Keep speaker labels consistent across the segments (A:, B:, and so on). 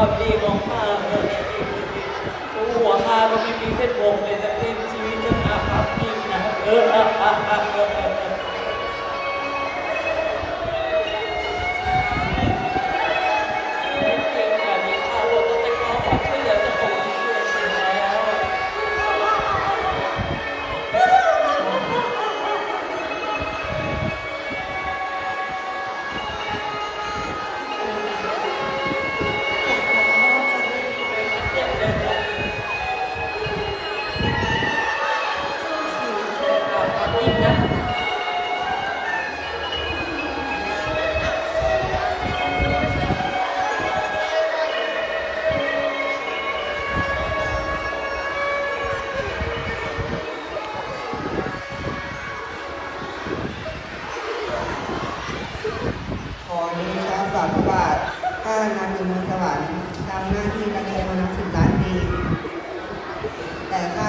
A: могли แต่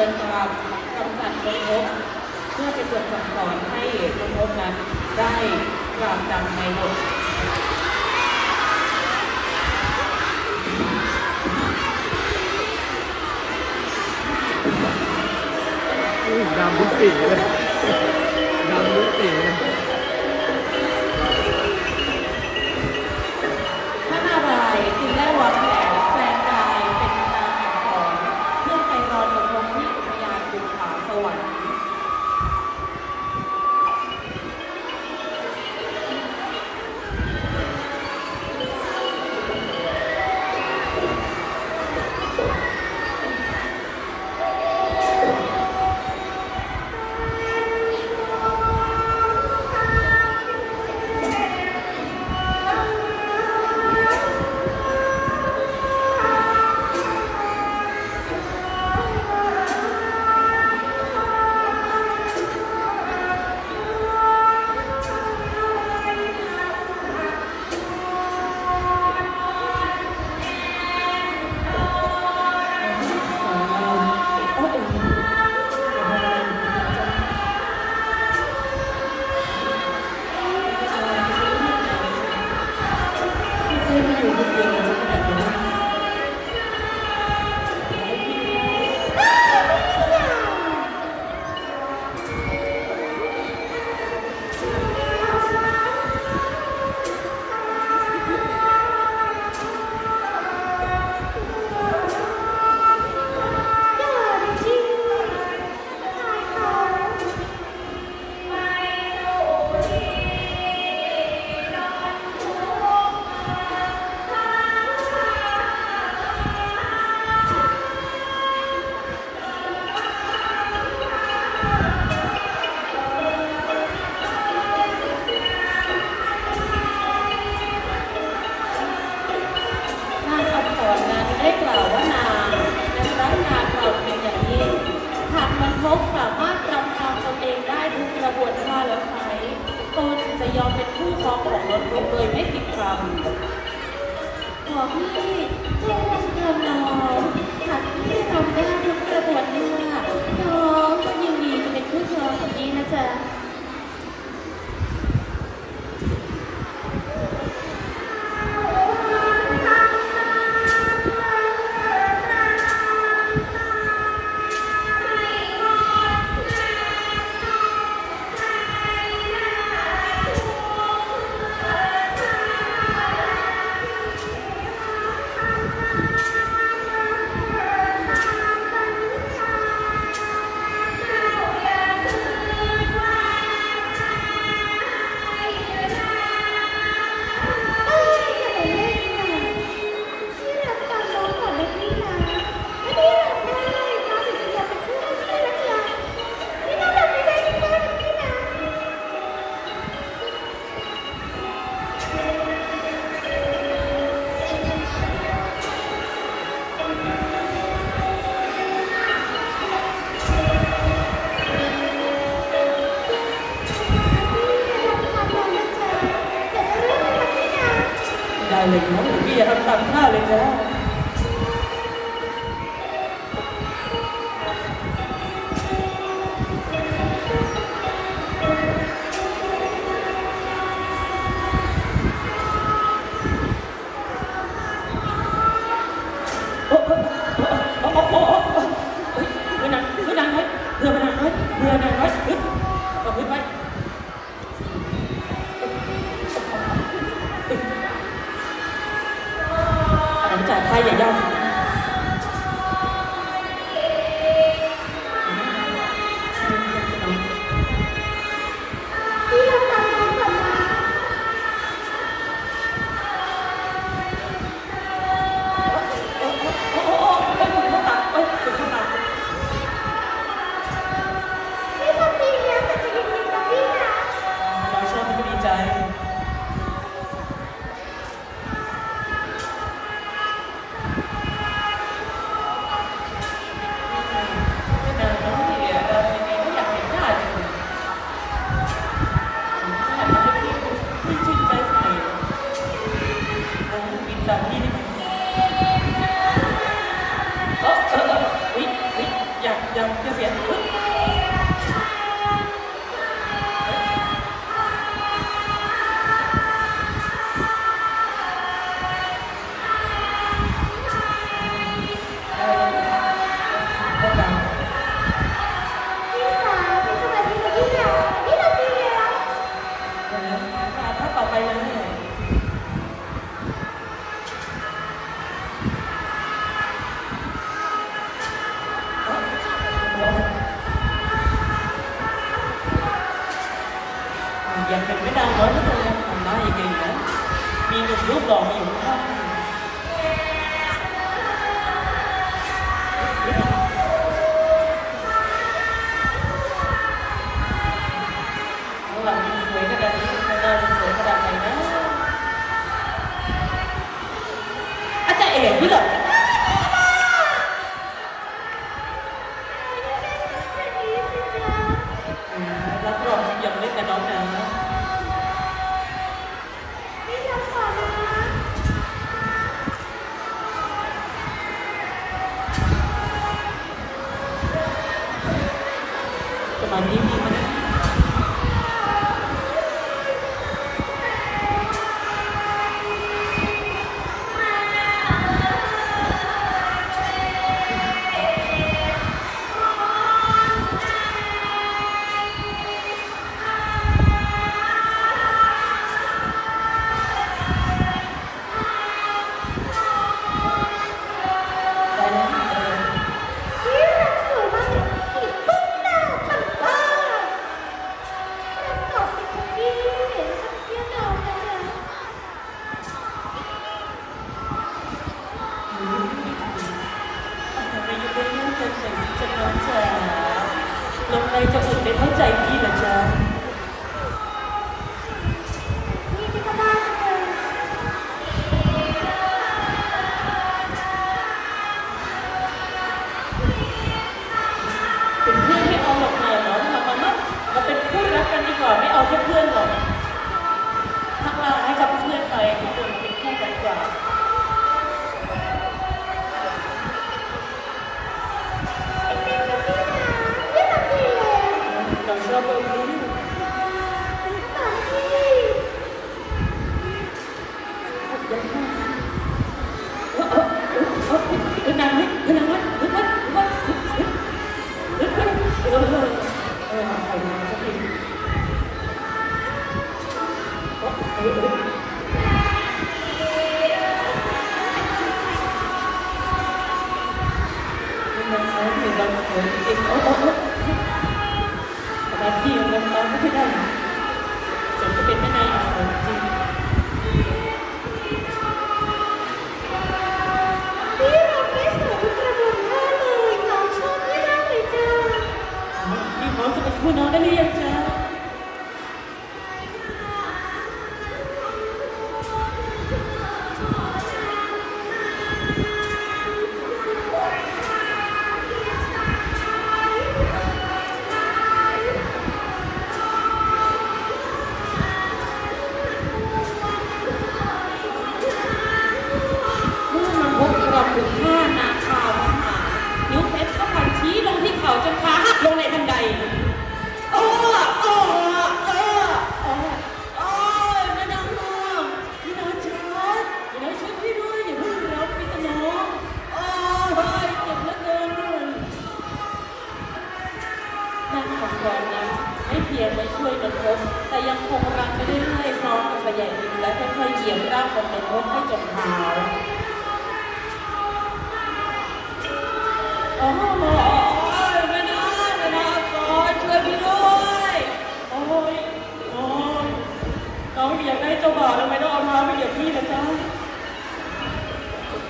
A: ิน
B: คาม
A: กำจัดนกนกเพื่อเป็
C: นบทสั่งสอน
B: ให้นกน
A: กนั้นได้ความจำในบทดำทุกปีเลยดำทุ
B: กปี
A: เล
B: ย
C: เป็น
A: เบยไม่ผิดคำขอ
C: พี่ให้เล่เดิ
B: นน้องหาก
A: พี่ทำได้ทุ
D: กก
A: ระบวนการน้องก็ยินดีจะเป็นผู้ชมคนนี้นะจ๊ะ ยังจะเสีย รูปหล่อมาอยู่ข้าง Yeah. จะ
B: ติ
A: ดรถให้เจ็บหนาวโอ้โหไม่ได้
B: ไม่
A: ได้ก่อนช่วยพี่ด้วยโอ้ยโอ้ยน้องอยากได้เจ้าบ่าวทำไมต้องเอาเท้าไปเหยียบพี่นะจ๊ะ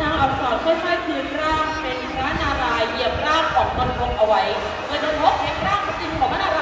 A: นางอับสอรค่อยๆคืนร่างเป็นพระนารายณ์เหยียบร่างของตนลงเอาไว้เมื่อจะพบเห็นร่างจริงของพระนาร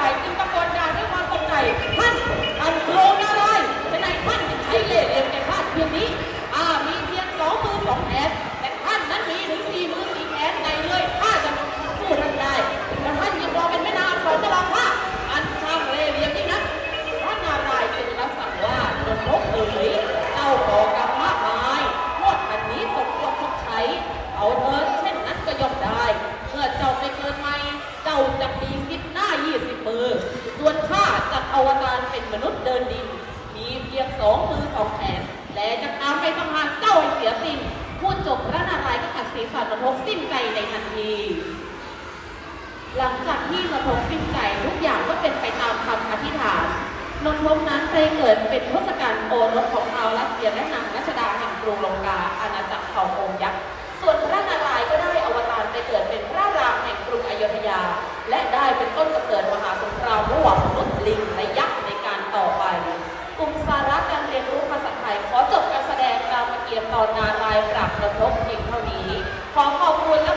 A: าย สองมือสองแขน และจะตามไปสังารเจ้าเสียสิ้นพูดจบพระนารายณ์ก็ตัดศีรษะนรกสิ้นใจในทันที หลังจากที่นรกสิ้นใจทุกอย่างก็เป็นไปตามคำอธิษฐานนนทกนั้นไปเกิดเป็นทศกัณฐ์โอรสของชารัสเซียและนางรัชดาแห่งกรุงลงกาอาณาจักรเผ่าองยักษ์ส่วนพระนารายณ์ก็ได้อวตารไปเกิดเป็นพระรามแห่งกรุงอยุธยา และได้เป็นต้นกำเนิดมหาสงครามระหว่างมนุษย์ลิงและ นารายปรับกระทบเพียงเท่านี้ ขอขอบคุณและ